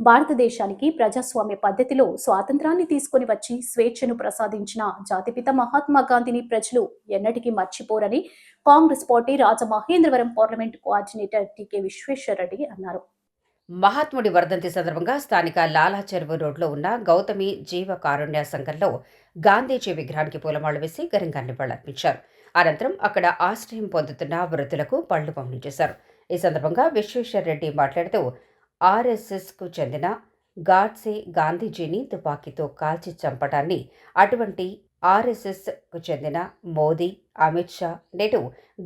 భారతదేశానికి ప్రజాస్వామ్య పద్ధతిలో స్వాతంత్రాన్ని తీసుకొని వచ్చి స్వేచ్ఛను ప్రసాదించిన జాతిపిత మహాత్మా గాంధీని ప్రజలు ఎన్నటికీ మర్చిపోరని Congress party Rajamahendravaram parliament coordinator TK Visweswara Reddy అన్నారు. మహాత్ముడి వర్ధంతి సందర్భంగా స్థానిక లాలా చెరువు రోడ్లో ఉన్న గౌతమి జీవ కారుణ్య సంఘంలో గాంధీజీ విగ్రహానికి పూలమాల వేసి ఘనంగా నివాళులర్పించారు. అనంతరం అక్కడ ఆశ్రయం పొందుతున్న వృద్ధులకు పళ్ళు పంపిణీ చేశారు. ఈ సందర్భంగా విశ్వేశ్వర్ రెడ్డి మాట్లాడుతూ ఆర్ఎస్ఎస్కు చెందిన గాడ్సే గాంధీజీని తుపాకీతో కాల్చి చంపడాన్ని అటువంటి ఆర్ఎస్ఎస్కు చెందిన మోదీ అమిత్ షా నేడు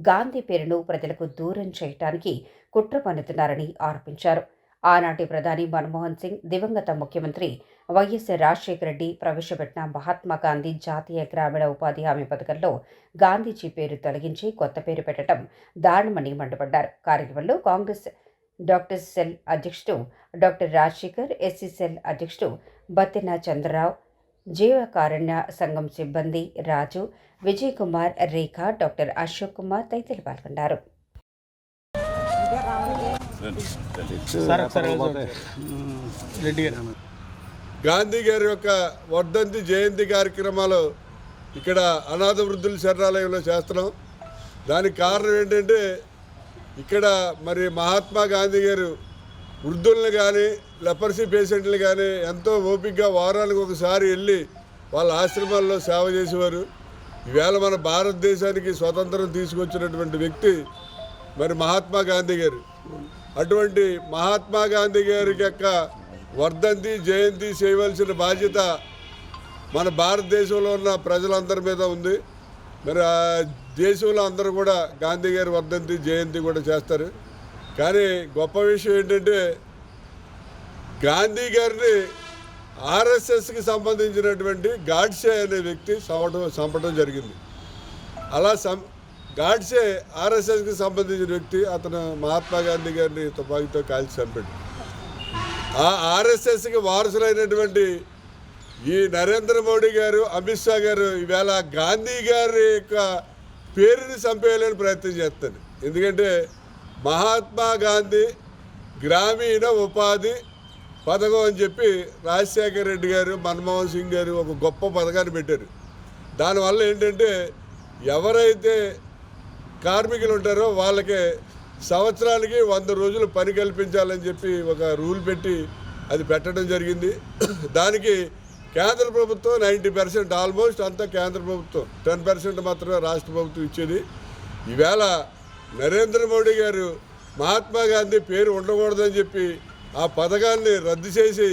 గాంధీ పేరును ప్రజలకు దూరం చేయటానికి కుట్ర పన్నుతున్నారని ఆరోపించారు. ఆనాటి ప్రధాని మన్మోహన్ సింగ్ దివంగత ముఖ్యమంత్రి వైఎస్ రాజశేఖర రెడ్డి ప్రవేశపెట్టిన మహాత్మా గాంధీ జాతీయ గ్రామీణ ఉపాధి హామీ పథకంలో గాంధీజీ పేరు తొలగించి కొత్త పేరు పెట్టడం దారుణమని మండిపడ్డారు. కార్యక్రమంలో కాంగ్రెస్ డాక్టర్ సెల్ అధ్యక్షుడు డాక్టర్ రాజశేఖర్ ఎస్సీ సెల్ అధ్యక్షుడు బత్తిన చంద్రరావు జీవకారుణ్య సంఘం సిబ్బంది రాజు విజయ్ కుమార్ రేఖ డాక్టర్ అశోక్ కుమార్ తదితరులు పాల్గొన్నారు. గాంధీ గారి యొక్క వర్ధంతి జయంతి కార్యక్రమాలు ఇక్కడ అనాథ వృద్ధుల శరణాలయంలో చేస్తున్నాం. దానికి కారణం ఏంటంటే ఇక్కడ మరి మహాత్మా గాంధీ గారు వృద్ధుల్ని కానీ లెపర్సీ పేషెంట్లు కానీ ఎంతో ఓపికగా వారానికి ఒకసారి వెళ్ళి వాళ్ళ ఆశ్రమాల్లో సేవ చేసేవారు. ఈవేళ మన భారతదేశానికి స్వతంత్రం తీసుకొచ్చినటువంటి వ్యక్తి మరి మహాత్మా గాంధీ గారు. అటువంటి మహాత్మా గాంధీ గారి యొక్క వర్ధంతి జయంతి చేయవలసిన బాధ్యత మన భారతదేశంలో ఉన్న ప్రజలందరి మీద ఉంది. మరి దేశంలో అందరూ కూడా గాంధీ గారి వర్ధంతి జయంతి కూడా చేస్తారు. కానీ గొప్ప విషయం ఏంటంటే గాంధీ గారిని ఆర్ఎస్ఎస్కి సంబంధించినటువంటి గాడ్సే అనే వ్యక్తి చంపడం చంపడం జరిగింది. అలా సం గాడ్సే ఆర్ఎస్ఎస్కి సంబంధించిన వ్యక్తి అతను మహాత్మా గాంధీ గారిని తుపాకీతో కాల్చి చంపాడు. ఆ ఆర్ఎస్ఎస్కి వారసులైనటువంటి ఈ నరేంద్ర మోడీ గారు అమిత్ షా గారు ఈవేళ గాంధీ గారి యొక్క పేరుని చంపేయాలని ప్రయత్నం చేస్తాను. ఎందుకంటే మహాత్మా గాంధీ గ్రామీణ ఉపాధి పథకం అని చెప్పి రాజశేఖర రెడ్డి గారు మన్మోహన్ సింగ్ గారు ఒక గొప్ప పథకాన్ని పెట్టారు. దానివల్ల ఏంటంటే ఎవరైతే కార్మికులు ఉంటారో వాళ్ళకి సంవత్సరానికి వంద రోజులు పని కల్పించాలని చెప్పి ఒక రూల్ పెట్టి అది పెట్టడం జరిగింది. దానికి కేంద్ర ప్రభుత్వం నైంటీ పర్సెంట్ ఆల్మోస్ట్ అంతా కేంద్ర ప్రభుత్వం. టెన్ పర్సెంట్ మాత్రమే రాష్ట్ర ప్రభుత్వం ఇచ్చేది. ఈవేళ నరేంద్ర మోడీ గారు మహాత్మా గాంధీ పేరు ఉండకూడదని చెప్పి ఆ పథకాన్ని రద్దు చేసి